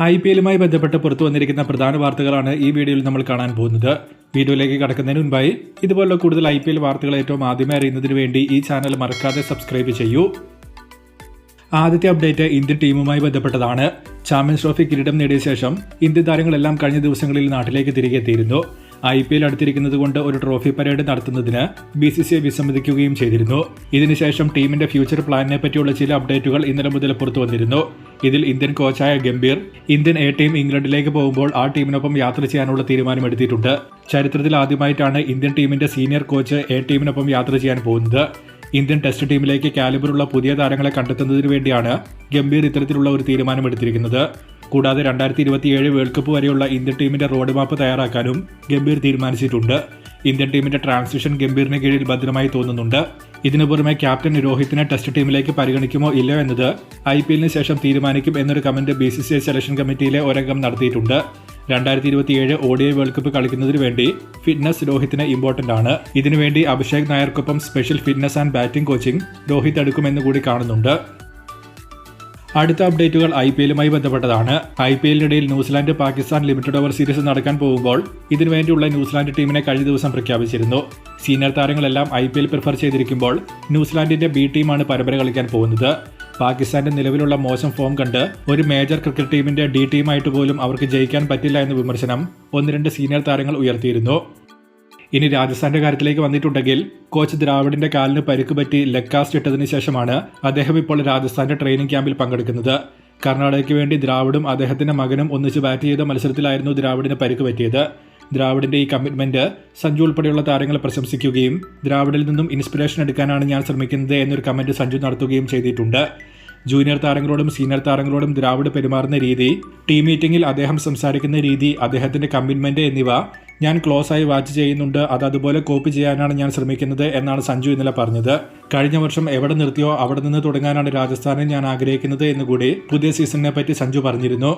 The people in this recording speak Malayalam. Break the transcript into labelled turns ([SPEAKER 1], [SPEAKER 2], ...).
[SPEAKER 1] ഐ പി എല്ലുമായി ബന്ധപ്പെട്ട് പുറത്തു വന്നിരിക്കുന്ന പ്രധാന വാർത്തകളാണ് ഈ വീഡിയോയിൽ നമ്മൾ കാണാൻ പോകുന്നത്. വീഡിയോയിലേക്ക് കടക്കുന്നതിന് മുൻപായി ഇതുപോലുള്ള കൂടുതൽ ഐ പി എൽ വാർത്തകൾ ഏറ്റവും ആദ്യമേ അറിയുന്നതിന് വേണ്ടി ഈ ചാനൽ മറക്കാതെ സബ്സ്ക്രൈബ് ചെയ്യൂ. ആദ്യത്തെ അപ്ഡേറ്റ് ഇന്ത്യൻ ടീമുമായി ബന്ധപ്പെട്ടതാണ്. ചാമ്പ്യൻസ് ട്രോഫി കിരീടം നേടിയ ശേഷം ഇന്ത്യൻ താരങ്ങളെല്ലാം കഴിഞ്ഞ ദിവസങ്ങളിൽ നാട്ടിലേക്ക് തിരികെ എത്തിയിരുന്നു. ഐ പി എൽ അടുത്തിരിക്കുന്നത് കൊണ്ട് ഒരു ട്രോഫി പരേഡ് നടത്തുന്നതിന് ബി സി സി ഐ വിസമ്മതിക്കുകയും ചെയ്തിരുന്നു. ഇതിനുശേഷം ടീമിന്റെ ഫ്യൂച്ചർ പ്ലാനിനെ പറ്റിയുള്ള ചില അപ്ഡേറ്റുകൾ ഇന്നലെ മുതൽ പുറത്തു വന്നിരുന്നു. ഇതിൽ ഇന്ത്യൻ കോച്ചായ ഗംഭീർ ഇന്ത്യൻ എ ടീം ഇംഗ്ലണ്ടിലേക്ക് പോകുമ്പോൾ ആ ടീമിനൊപ്പം യാത്ര ചെയ്യാനുള്ള തീരുമാനമെടുത്തിട്ടുണ്ട് ചരിത്രത്തിൽ ആദ്യമായിട്ടാണ് ഇന്ത്യൻ ടീമിന്റെ സീനിയർ കോച്ച് എ ടീമിനൊപ്പം യാത്ര ചെയ്യാൻ പോകുന്നത്. ഇന്ത്യൻ ടെസ്റ്റ് ടീമിലേക്ക് കാലിബറുള്ള പുതിയ താരങ്ങളെ കണ്ടെത്തുന്നതിന് വേണ്ടിയാണ് ഗംഭീർ ഇത്തരത്തിലുള്ള ഒരു തീരുമാനമെടുത്തിരിക്കുന്നത്. കൂടാതെ രണ്ടായിരത്തി ഇരുപത്തിയേഴ് വേൾഡ് കപ്പ് വരെയുള്ള ഇന്ത്യൻ ടീമിന്റെ റോഡ് മാപ്പ് തയ്യാറാക്കാനും ഗംഭീർ തീരുമാനിച്ചിട്ടുണ്ട്. ഇന്ത്യൻ ടീമിന്റെ ട്രാൻസിഷൻ ഗംഭീറിന് കീഴിൽ ഭദ്രമായി തോന്നുന്നുണ്ട്. ഇതിനു പുറമെ ക്യാപ്റ്റൻ രോഹിത്തിനെ ടെസ്റ്റ് ടീമിലേക്ക് പരിഗണിക്കുമോ ഇല്ലയോ എന്നത് ഐ പി എല്ലിന് ശേഷം തീരുമാനിക്കും എന്നൊരു comment B C C I selection committee ഒരംഗം നടത്തിയിട്ടുണ്ട്. രണ്ടായിരത്തി ഇരുപത്തിയേഴ് ഒ വേൾഡ് കപ്പ് കളിക്കുന്നതിന് വേണ്ടി ഫിറ്റ്നസ് രോഹിത്തിന് ഇമ്പോർട്ടന്റ് ആണ്. ഇതിനുവേണ്ടി Abhishek നായർക്കൊപ്പം special fitness and batting coaching Rohit എടുക്കുമെന്ന് കൂടി കാണുന്നുണ്ട്. അടുത്ത അപ്ഡേറ്റുകൾ ഐ പി എല്ലുമായി ബന്ധപ്പെട്ടതാണ്. I P എല്ലിനിടയിൽ New Zealand Pakistan limited over series നടക്കാൻ പോകുമ്പോൾ ഇതിനുവേണ്ടിയുള്ള ന്യൂസിലാൻഡ് ടീമിനെ കഴിഞ്ഞ ദിവസം പ്രഖ്യാപിച്ചിരുന്നു. സീനിയർ താരങ്ങളെല്ലാം ഐ പി എൽ പ്രിഫർ ചെയ്തിരിക്കുമ്പോൾ ന്യൂസിലാൻഡിന്റെ ബി ടീമാണ് പരമ്പര കളിക്കാൻ പോകുന്നത്. പാകിസ്ഥാന്റെ നിലവിലുള്ള മോശം ഫോം കണ്ട് ഒരു മേജർ ക്രിക്കറ്റ് ടീമിന്റെ ഡി ടീമായിട്ട് പോലും അവർക്ക് ജയിക്കാൻ പറ്റില്ല എന്ന വിമർശനം ഒന്ന് രണ്ട് സീനിയർ താരങ്ങൾ ഉയർത്തിയിരുന്നു. ഇനി രാജസ്ഥാന്റെ കാര്യത്തിലേക്ക് വന്നിട്ടുണ്ടെങ്കിൽ കോച്ച് ദ്രാവിഡിന്റെ കാലിന് പരിക്ക് പറ്റി ലെഗ് കാസ്റ്റ് ഇട്ടതിന് ശേഷമാണ് അദ്ദേഹം ഇപ്പോൾ രാജസ്ഥാന്റെ ട്രെയിനിങ് ക്യാമ്പിൽ പങ്കെടുക്കുന്നത്. കർണാടകയ്ക്ക് വേണ്ടി ദ്രാവിഡും അദ്ദേഹത്തിന്റെ മകനും ഒന്നിച്ച് ബാറ്റ് ചെയ്ത മത്സരത്തിലായിരുന്നു ദ്രാവിഡിന് പരിക്ക് പറ്റിയത്. ദ്രാവിഡിന്റെ ഈ കമ്മിറ്റ്മെന്റ് സഞ്ജു ഉൾപ്പെടെയുള്ള താരങ്ങളെ പ്രശംസിക്കുകയും ദ്രാവിഡിൽ നിന്നും ഇൻസ്പിറേഷൻ എടുക്കാനാണ് ഞാൻ ശ്രമിക്കുന്നത് എന്നൊരു കമന്റ് സഞ്ജു നടത്തുകയും ചെയ്തിട്ടുണ്ട്. ജൂനിയർ താരങ്ങളോടും സീനിയർ താരങ്ങളോടും ദ്രാവിഡ് പെരുമാറുന്ന രീതി ടീം മീറ്റിംഗിൽ അദ്ദേഹം സംസാരിക്കുന്ന രീതി അദ്ദേഹത്തിന്റെ കമ്മിറ്റ്മെന്റ് എന്നിവ ഞാൻ ക്ലോസ് ആയി വാച്ച് ചെയ്യുന്നുണ്ട്. അത് അതുപോലെ കോപ്പി ചെയ്യാനാണ് ഞാൻ ശ്രമിക്കുന്നത് എന്നാണ് സഞ്ജു ഇന്നലെ പറഞ്ഞത്. കഴിഞ്ഞ വർഷം എവിടെ നിർത്തിയോ അവിടെ നിന്ന് തുടങ്ങാനാണ് രാജസ്ഥാനിൽ ഞാൻ ആഗ്രഹിക്കുന്നത് എന്നുകൂടി പുതിയ സീസണിനെ പറ്റി സഞ്ജു പറഞ്ഞിരുന്നു.